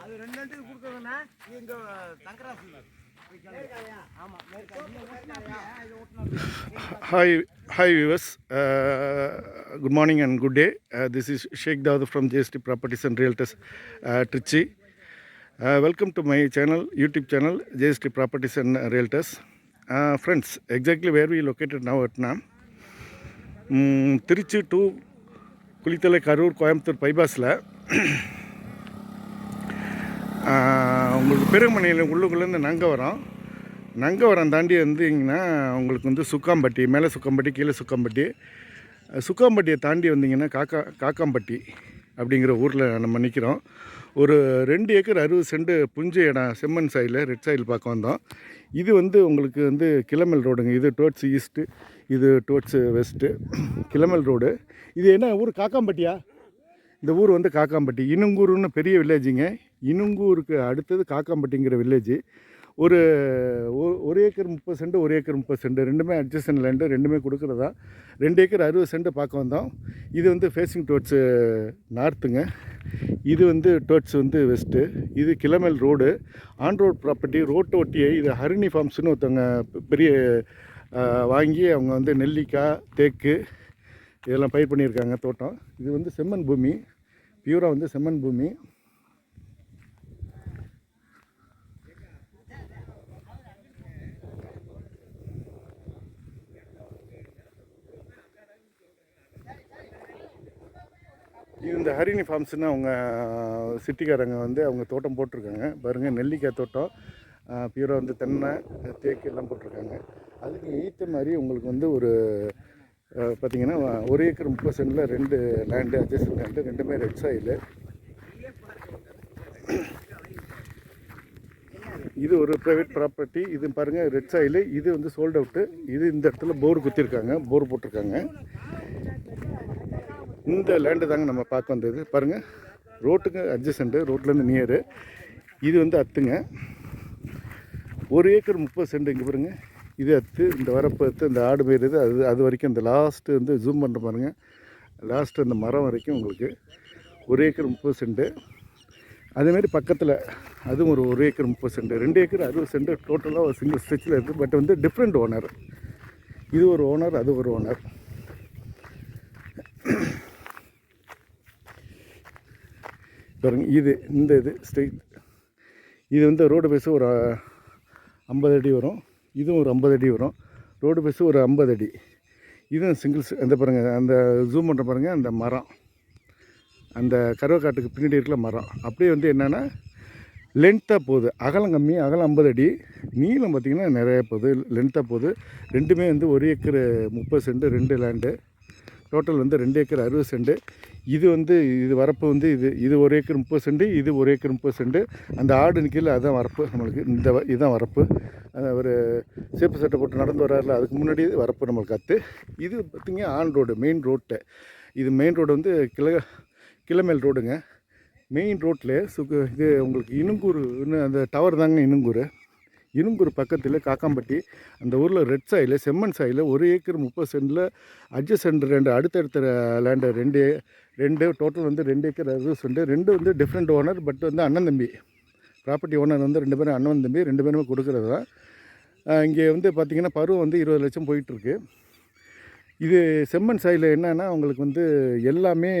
அது ரெண்டு ரெண்டு கொடுக்குறதுண்ணா இங்க தங்கராசு ஆமா Hi, hi viewers. Uh, good morning and good day. Uh, this is Sheikh Dawood from JST Properties and Realtors, uh, Trichy. Uh, welcome to my channel, YouTube channel, JST Properties and Realtors. Uh, friends, exactly where we located now at now. ம், Tiruchi to Kulithalai Karur Coimbatore பைபாஸில் உங்களுக்கு பெருமனையில் உள்ளுக்குள்ளேருந்து நங்கவரம். நங்கவரம் தாண்டி வந்தீங்கன்னா உங்களுக்கு வந்து சுக்காம்பட்டி மேலே சுக்காம்பட்டி கீழே சுக்காம்பட்டி. சுக்காம்பட்டியை தாண்டி வந்தீங்கன்னா காக்கா காக்காம்பட்டி அப்படிங்கிற ஊரில் நம்ம நிற்கிறோம் ஒரு ரெண்டு ஏக்கர் அறுபது சென்ட் புஞ்சு இடம் செம்மண் சாயில் ரெட் சாயில் பார்க்க வந்தோம். இது வந்து உங்களுக்கு வந்து கிளமல் ரோடுங்க. இது டோட்ஸ் ஈஸ்ட்டு இது டோட்ஸ் வெஸ்ட்டு கிளமல் ரோடு. இது என்ன ஊர்? காக்காம்பட்டியா? இந்த ஊர் வந்து காக்காம்பட்டி. இனுங்கூருன்னு பெரிய வில்லேஜுங்க இனுங்கூருக்கு அடுத்தது காக்காம்பட்டிங்கிற வில்லேஜ் ஒரு ஒரு ஏக்கர் முப்பது சென்ட் ஒரு ஏக்கர் முப்பது சென்ட் ரெண்டுமே அட்ஜஸ்டன் லேண்டு ரெண்டுமே கொடுக்குறதா? ரெண்டு ஏக்கர் அறுபது சென்ட் பார்க்க வந்தோம். இது வந்து ஃபேஸிங் டுவர்ட்ஸு நார்த்துங்க இது வந்து டுவர்ட்ஸ் வந்து வெஸ்ட்டு இது கிளமல் ரோடு ஆன் ரோட் ப்ராப்பர்ட்டி ரோட்டை ஒட்டியே இது ஹரிணி ஃபார்ம்ஸ்னு ஒருத்தவங்க பெரிய வாங்கி அவங்க வந்து நெல்லிக்காய் தேக்கு இதெல்லாம் பயிர் பண்ணியிருக்காங்க தோட்டம். இது வந்து செம்மண் பூமி. பியூராக வந்து செம்மண் பூமி. இந்த ஹரிணி ஃபார்ம்ஸ்னு அவங்க சிட்டிக்காரங்க வந்து அவங்க தோட்டம் போட்டிருக்காங்க. பாருங்கள் நெல்லிக்காய் தோட்டம் பியூரா வந்து தென்னை தேக்கு எல்லாம் போட்டிருக்காங்க. அதுக்கு ஏற்ற மாதிரி உங்களுக்கு வந்து ஒரு பார்த்திங்கன்னா பார்த்தீங்கன்னா ஒரு ஏக்கர் முப்பது சென்டில் ரெண்டு லேண்டு அட்ஜஸ்ட் லேண்டு ரெண்டுமே ரெட் சாயில் இது ஒரு ப்ரைவேட் ப்ராப்பர்ட்டி இது பாருங்கள் ரெட் சாயில் இது வந்து சோல்ட் அவுட்டு இது இந்த இடத்துல போர் குத்திருக்காங்க போர் போட்டிருக்காங்க. இந்த லேண்டு தாங்க நம்ம பார்க்க வந்தது. பாருங்கள் ரோட்டுக்கு அட்ஜஸ்டண்ட்டு ரோட்லேருந்து நியரு இது வந்து அத்துங்க. ஒரு ஏக்கர் முப்பது சென்ட் இங்கே பாருங்கள் இது அத்து இந்த வரப்பு அத்து இந்த ஆடு போயிடுது அது அது வரைக்கும் இந்த லாஸ்ட்டு வந்து ஜூம் பண்ணுற பாருங்கள் லாஸ்ட்டு அந்த மரம் வரைக்கும் உங்களுக்கு ஒரு ஏக்கர் முப்பது சென்ட்டு அதேமாரி பக்கத்தில் அதுவும் ஒரு ஒரு ஏக்கர் முப்பது சென்ட். ரெண்டு ஏக்கர் அறுபது சென்ட் டோட்டலாக ஒரு சிங்கிள் ஸ்ட்ரெச்சில் இருக்குது பட் வந்து டிஃப்ரெண்ட் ஓனர் இது ஒரு ஓனர் அது ஒரு ஓனர் பாருங்க இது இந்த இது ஸ்ட்ரெயிட் இது வந்து ரோடு பேஸு ஒரு ஐம்பது அடி வரும். இதுவும் ஒரு ஐம்பது அடி வரும். ரோடு பேஸு ஒரு ஐம்பது அடி. இதுவும் சிங்கிள்ஸ் அந்த பாருங்கள் அந்த ஜூம் பண்ணுற பாருங்கள் அந்த மரம். அந்த கருவக்காட்டுக்கு பின்னாடி இருக்கிற மரம். அப்படியே வந்து என்னென்னா லென்த்தாக போகுது. அகலம் கம்மி அகலம் ஐம்பது அடி. நீளம் பார்த்திங்கன்னா நிறையா போகுது. லென்த்தாக போகுது. ரெண்டுமே வந்து ஒரு ஏக்கர் முப்பது சென்ட் ரெண்டு லேண்டு டோட்டல் வந்து ரெண்டு ஏக்கர் அறுபது சென்ட். இது வந்து இது வரப்பு வந்து இது இது ஒரு ஏக்கர் முப்பது செண்டு இது ஒரு ஏக்கர் முப்பது செண்டு அந்த ஆடு நிற்கல அதுதான் வரப்பு நம்மளுக்கு. இந்த இதுதான் வரப்பு. ஒரு சேப்பு சட்டை போட்டு நடந்து வராருல அதுக்கு முன்னாடி வரப்பு நம்மளுக்கு அத்து இது பார்த்திங்க ஆன் ரோடு மெயின் ரோட்டு இது மெயின் ரோடு வந்து கிள கிளமேல் ரோடுங்க. மெயின் ரோட்டில் சுக்கு இது உங்களுக்கு இனுங்கூர்னு அந்த டவர் தாங்க இனுங்கூர். இனுங்கூர் பக்கத்தில் காக்காம்பட்டி அந்த ஊரில் ரெட் சாயில் செம்மண் சாயில் ஒரு ஏக்கர் முப்பது சென்டில் அட்ஜஸ்ட் ரெண்டு அடுத்தடுத்த லேண்டு ரெண்டு ரெண்டு டோட்டல் வந்து ரெண்டு ஏக்கர் அறுபது சென்ட் ரெண்டு வந்து டிஃப்ரெண்ட் ஓனர் பட் வந்து அண்ணன் தம்பி. ப்ராப்பர்ட்டி ஓனர் வந்து ரெண்டு பேரும் அண்ணன் தம்பி ரெண்டு பேருமே கொடுக்குறது தான். இங்கே வந்து பார்த்திங்கன்னா பருவம் வந்து இருபது லட்சம் போயிட்டுருக்கு. இது செம்மண் சாயில் என்னன்னா உங்களுக்கு வந்து எல்லாமே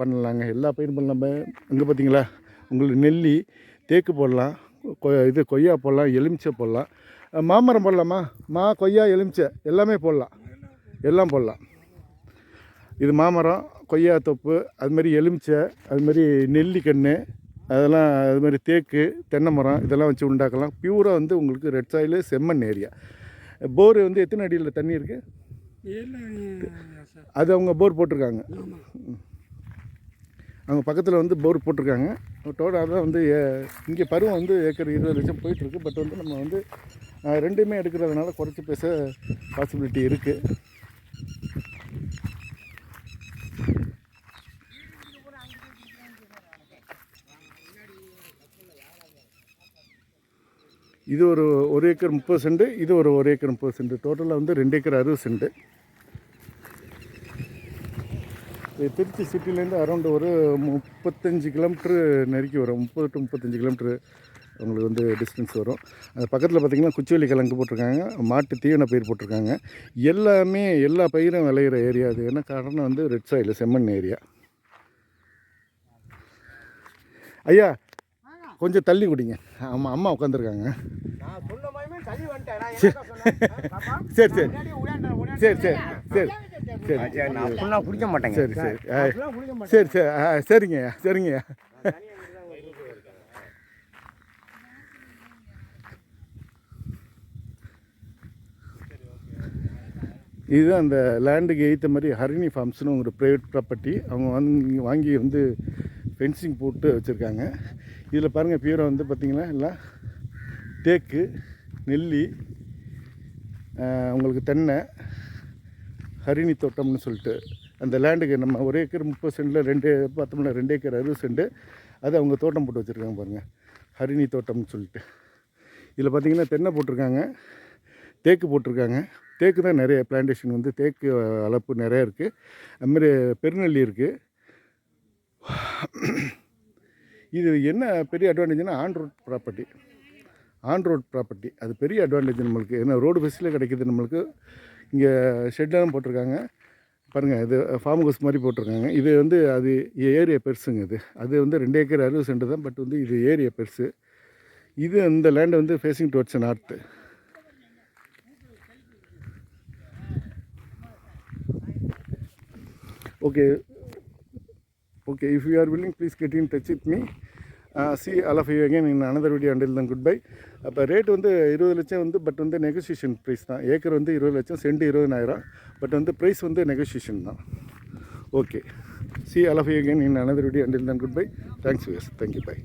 பண்ணலாங்க. எல்லா பயிரும் பண்ணலாம். இங்கே பார்த்தீங்களா உங்களுக்கு நெல்லி தேக்கு போடலாம் கொ இது கொய்யா போடலாம் எலுமிச்சை போடலாம். மாமரம் போடலாமா? மா கொய்யா எலுமிச்சை எல்லாமே போடலாம். எல்லாம் போடலாம். இது மாமரம் கொய்யா தொப்பு அதுமாதிரி எலுமிச்சை அதுமாரி நெல்லிக்கன்று அதெல்லாம் அது மாதிரி தேக்கு தென்னை மரம் இதெல்லாம் வச்சு உண்டாக்கலாம். பியூராக வந்து உங்களுக்கு ரெட் சாயில் செம்மண் ஏரியா. போர் வந்து எத்தனை அடியில் தண்ணி இருக்குது அது அவங்க போர் போட்டிருக்காங்க. அவங்க பக்கத்தில் வந்து போர் போட்டிருக்காங்க. டோடாக தான் வந்து இங்கே பருவம் வந்து ஏக்கர் இருபது லட்சம் போயிட்டுருக்கு. பட் வந்து நம்ம வந்து ரெண்டுமே எடுக்கிறதுனால குறைச்சி பேச பாசிபிலிட்டி இருக்குது இது ஒரு ஒரு ஏக்கர் முப்பது சென்ட் இது ஒரு ஒரு ஏக்கர் முப்பது சென்ட் டோட்டலாக வந்து ரெண்டு ஏக்கர் அறுபது சென்ட் இது திருச்சி சிட்டிலேருந்து அரௌண்ட் ஒரு முப்பத்தஞ்சு கிலோமீட்ரு நெருக்கி வரும். முப்பது டு முப்பத்தஞ்சு கிலோமீட்ரு உங்களுக்கு வந்து டிஸ்டன்ஸ் வரும். அது பக்கத்தில் பார்த்திங்கன்னா குச்சிவெளி கிழங்கு போட்டிருக்காங்க மாட்டு தீவன பயிர் போட்டிருக்காங்க. எல்லாமே எல்லா பயிரும் விளையிற ஏரியா அது. என்ன காரணம் வந்து ரெட் சாயில் செம்மண் ஏரியா. ஐயா கொஞ்சம் தள்ளி குடிங்க. ஆமாம் அம்மா உட்காந்துருக்காங்க சரி. சரி. சரி. சரி சரி சரி. சரி, நான் அப்படிலாம் குடிக்க மாட்டேங்க. சரி சரி. சரி சரி. ஆ, சரிங்க சரிங்க. இதுதான் அந்த லேண்டுக்கு ஏற்ற மாதிரி ஹரிணி ஃபார்ம்ஸ்னு ஒரு ப்ரைவேட் ப்ராப்பர்ட்டி அவங்க வாங்கி வாங்கி வந்து ஃபென்சிங் போட்டு வச்சுருக்காங்க. இதில் பாருங்கள் பீரோ வந்து பார்த்திங்கன்னா எல்லாம் தேக்கு நெல்லி உங்களுக்கு தென்னை ஹரிணி தோட்டம்னு சொல்லிட்டு அந்த லேண்டுக்கு நம்ம ஒரு ஏக்கர் முப்பது சென்டில் ரெண்டு பார்த்தோம்னா ரெண்டு ஏக்கர் அறுபது சென்ட் அது அவங்க தோட்டம் போட்டு வச்சுருக்காங்க பாருங்கள் ஹரிணி தோட்டம்னு சொல்லிட்டு. இதில் பார்த்தீங்கன்னா தென்னை போட்டிருக்காங்க தேக்கு போட்டிருக்காங்க. தேக்கு தான் நிறைய பிளான்டேஷன் வந்து தேக்கு அளப்பு நிறையா இருக்குது அதுமாதிரி பெருநெல்லி இருக்குது இது என்ன பெரிய அட்வான்டேஜ்னால் on road property on road property அது பெரிய அட்வான்டேஜ் நம்மளுக்கு. ஏன்னா ரோடு ஃபெஸ்ட்டில் கிடைக்குது நம்மளுக்கு. இங்கே ஷெட்லாம் போட்டிருக்காங்க. பாருங்கள் இது ஃபார்ம் ஹவுஸ் மாதிரி போட்டிருக்காங்க. இது வந்து அது ஏரியா பெருசுங்க இது. அது வந்து ரெண்டு ஏக்கர் அறுபது சென்ட் தான். பட் வந்து இது ஏரியா பெருசு. இது இந்த லேண்டை வந்து facing towards north okay okay if you are willing please get in touch with me see all of you again in another video until then good bye அப்போ ரேட் வந்து இருபது லட்சம் வந்து பட் வந்து நெகோசியேஷன் ப்ரைஸ் தான். Acre வந்து இருபது லட்சம் சென்ட் இருபதாயிரம். பட் வந்து ப்ரைஸ் வந்து நெகோசியேஷன் தான். Okay see all of you again in another video until then good bye thanks viewers thank you bye